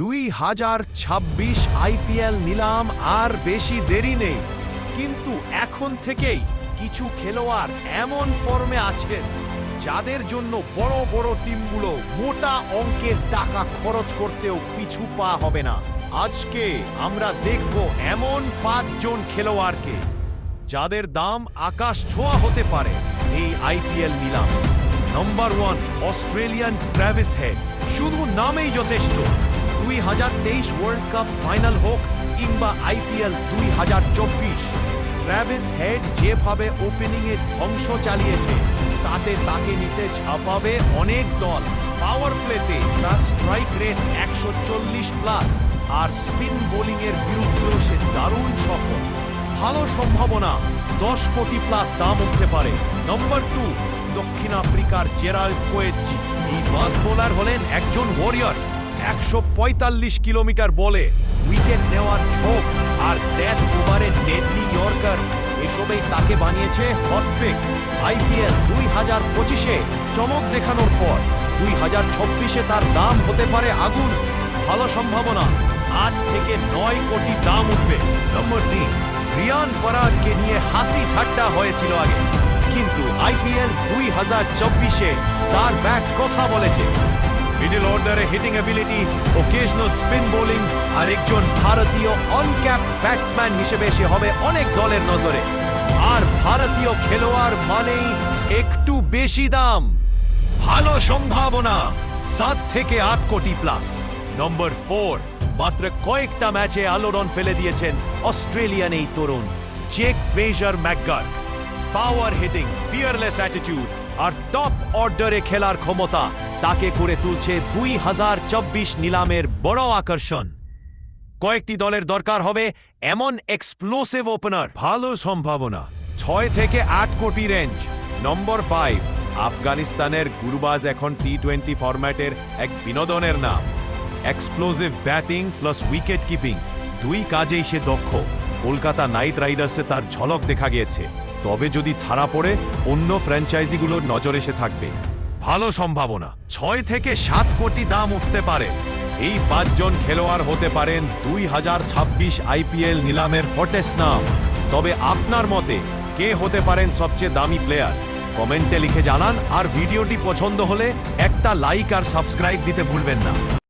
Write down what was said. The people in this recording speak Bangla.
দুই হাজার ছাব্বিশ আইপিএল নিলাম আর বেশি দেরি নেই। কিন্তু এখন থেকেই কিছু খেলোয়াড় এমন ফর্মে আছেন, যাদের জন্য বড় বড় টিমগুলো মোটা অঙ্কের টাকা খরচ করতেও পিছু পা হবে না। আজকে আমরা দেখব এমন পাঁচজন খেলোয়াড়কে, যাদের দাম আকাশ ছোঁয়া হতে পারে এই আইপিএল নিলামে। Number one Australian Travis Head, শুধু নামেই যথেষ্ট। দুই হাজার তেইশ ওয়ার্ল্ড কাপ ফাইনাল হোক কিংবা আইপিএল দুই হাজার চব্বিশ ট্র্যাভিস হেড যেভাবে ওপেনিংয়ে ধ্বংস চালিয়েছে, তাতে তাকে নিতে ঝাঁপাবে অনেক দল। পাওয়ার প্লেতে তার স্ট্রাইক রেট একশো চল্লিশ প্লাস আর স্পিন বোলিংয়ের বিরুদ্ধেও সে দারুণ সফল। ভালো সম্ভাবনা, দশ কোটি প্লাস দাম উঠতে পারে। নম্বর টু দক্ষিণ আফ্রিকার জেরাল্ড কোয়েজি এই ফাস্ট বোলার হলেন একজন ওয়ারিয়র একশো পঁয়তাল্লিশ কিলোমিটার বলে উইকেট নেওয়ার ঝোঁক আর ডেথ ওভারে ডেডলি ইয়র্কার। এসবেই তাকে বানিয়েছে হটপিক আইপিএল দুই হাজার পঁচিশে চমক দেখানোর পর দুই হাজার ছব্বিশে তার দাম হতে পারে আগুন। ভালো সম্ভাবনা, আট থেকে নয় কোটি দাম উঠবে। নম্বর তিন, রিয়ান পরাগকে নিয়ে হাসি ঠাট্টা হয়েছিল আগে। কিন্তু আইপিএল দুই হাজার চব্বিশে তার ব্যাট কথা বলেছে। মিডল অর্ডারে hitting ability occasional spin bowling আর একজন ভারতীয় অনক্যাপ ব্যাটসম্যান হিসেবে সে হবে অনেক দলের নজরে। আর ভারতীয় খেলোয়াড় মানেই একটু বেশি দাম। ভালো সম্ভাবনা, সাত থেকে আট কোটি প্লাস নম্বর ফোর মাত্র কয়েকটা ম্যাচে আলোড়ন ফেলে দিয়েছেন অস্ট্রেলিয়ান এই তরুণ Jake Fraser McGurk power hitting fearless attitude আর টপ অর্ডারে খেলার ক্ষমতা তাকে করে তুলছে দুই হাজার চব্বিশ নিলামের বড় আকর্ষণ। কয়েকটি দলের দরকার হবে এমন এক্সপ্লোসিভ ওপেনার ভালো সম্ভাবনা। ছয় থেকে আট কোটি রেঞ্জ নম্বর ফাইভ আফগানিস্তানের গুরুবাজ এখন টি টোয়েন্টি ফরম্যাটের এক বিনোদনের নাম। Explosive batting plus wicket keeping দুই কাজেই সে দক্ষ। কলকাতা নাইট রাইডার্সে তার ঝলক দেখা গিয়েছে। তবে যদি ছাড়া পড়ে, অন্য ফ্র্যাঞ্চাইজিগুলোর নজর এসে থাকবে। ভালো সম্ভাবনা। ছয় থেকে সাত কোটি দাম উঠতে পারে। এই পাঁচজন খেলোয়াড় হতে পারেন দুই হাজার ছাব্বিশ আইপিএল নিলামের হটেস্ট নাম। তবে আপনার মতে কে হতে পারেন সবচেয়ে দামি প্লেয়ার কমেন্টে লিখে জানান আর ভিডিওটি পছন্দ হলে একটা লাইক আর সাবস্ক্রাইব দিতে ভুলবেন না।